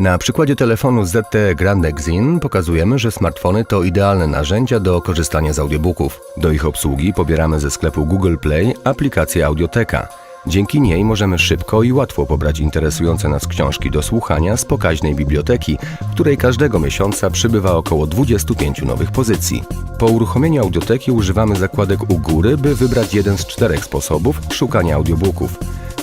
Na przykładzie telefonu ZTE Grand Exin pokazujemy, że smartfony to idealne narzędzia do korzystania z audiobooków. Do ich obsługi pobieramy ze sklepu Google Play aplikację Audioteka. Dzięki niej możemy szybko i łatwo pobrać interesujące nas książki do słuchania z pokaźnej biblioteki, w której każdego miesiąca przybywa około 25 nowych pozycji. Po uruchomieniu audioteki używamy zakładek u góry, by wybrać jeden z czterech sposobów szukania audiobooków.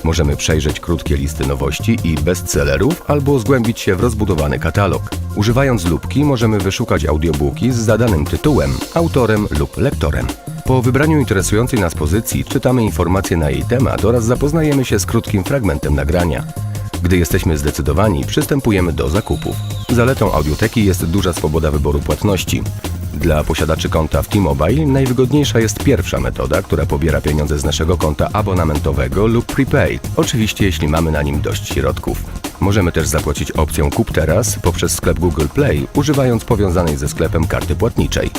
Możemy przejrzeć krótkie listy nowości i bestsellerów albo zgłębić się w rozbudowany katalog. Używając lupki możemy wyszukać audiobooki z zadanym tytułem, autorem lub lektorem. Po wybraniu interesującej nas pozycji czytamy informacje na jej temat oraz zapoznajemy się z krótkim fragmentem nagrania. Gdy jesteśmy zdecydowani, przystępujemy do zakupów. Zaletą audioteki jest duża swoboda wyboru płatności. Dla posiadaczy konta w T-Mobile najwygodniejsza jest pierwsza metoda, która pobiera pieniądze z naszego konta abonamentowego lub prepaid, oczywiście jeśli mamy na nim dość środków. Możemy też zapłacić opcją Kup teraz poprzez sklep Google Play, używając powiązanej ze sklepem karty płatniczej.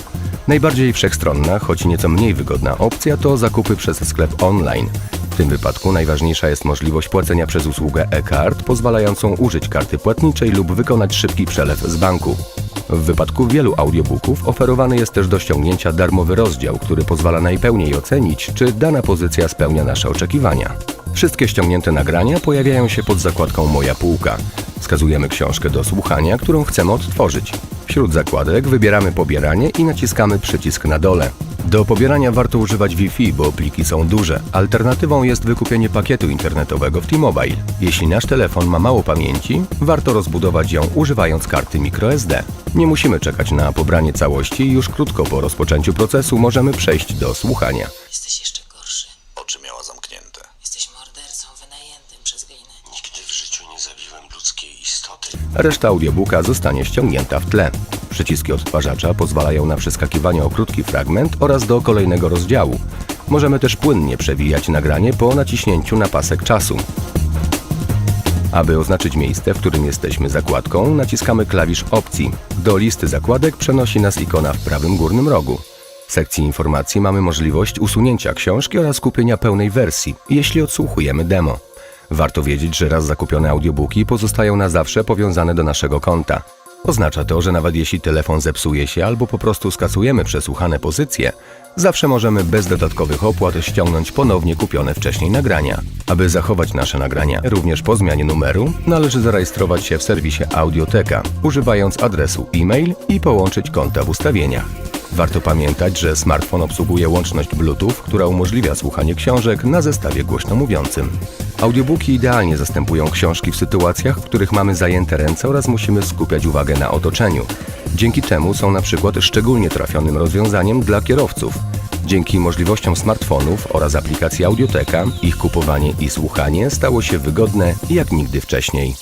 Najbardziej wszechstronna, choć nieco mniej wygodna opcja to zakupy przez sklep online. W tym wypadku najważniejsza jest możliwość płacenia przez usługę e-card, pozwalającą użyć karty płatniczej lub wykonać szybki przelew z banku. W wypadku wielu audiobooków oferowany jest też do ściągnięcia darmowy rozdział, który pozwala najpełniej ocenić, czy dana pozycja spełnia nasze oczekiwania. Wszystkie ściągnięte nagrania pojawiają się pod zakładką Moja półka. Wskazujemy książkę do słuchania, którą chcemy odtworzyć. Wśród zakładek wybieramy pobieranie i naciskamy przycisk na dole. Do pobierania warto używać Wi-Fi, bo pliki są duże. Alternatywą jest wykupienie pakietu internetowego w T-Mobile. Jeśli nasz telefon ma mało pamięci, warto rozbudować ją używając karty microSD. Nie musimy czekać na pobranie całości i już krótko po rozpoczęciu procesu możemy przejść do słuchania. Jesteś jeszcze mordercą wynajętym przez gliny. Nigdy w życiu nie zabiłem ludzkiej istoty. Reszta audiobooka zostanie ściągnięta w tle. Przyciski odtwarzacza pozwalają na przeskakiwanie o krótki fragment oraz do kolejnego rozdziału. Możemy też płynnie przewijać nagranie po naciśnięciu na pasek czasu. Aby oznaczyć miejsce, w którym jesteśmy zakładką, naciskamy klawisz opcji. Do listy zakładek przenosi nas ikona w prawym górnym rogu. W sekcji informacji mamy możliwość usunięcia książki oraz kupienia pełnej wersji, jeśli odsłuchujemy demo. Warto wiedzieć, że raz zakupione audiobooki pozostają na zawsze powiązane do naszego konta. Oznacza to, że nawet jeśli telefon zepsuje się albo po prostu skasujemy przesłuchane pozycje, zawsze możemy bez dodatkowych opłat ściągnąć ponownie kupione wcześniej nagrania. Aby zachować nasze nagrania również po zmianie numeru, należy zarejestrować się w serwisie Audioteka, używając adresu e-mail i połączyć konta w ustawieniach. Warto pamiętać, że smartfon obsługuje łączność Bluetooth, która umożliwia słuchanie książek na zestawie głośno mówiącym. Audiobooki idealnie zastępują książki w sytuacjach, w których mamy zajęte ręce oraz musimy skupiać uwagę na otoczeniu. Dzięki temu są na przykład szczególnie trafionym rozwiązaniem dla kierowców. Dzięki możliwościom smartfonów oraz aplikacji Audioteka, ich kupowanie i słuchanie stało się wygodne jak nigdy wcześniej.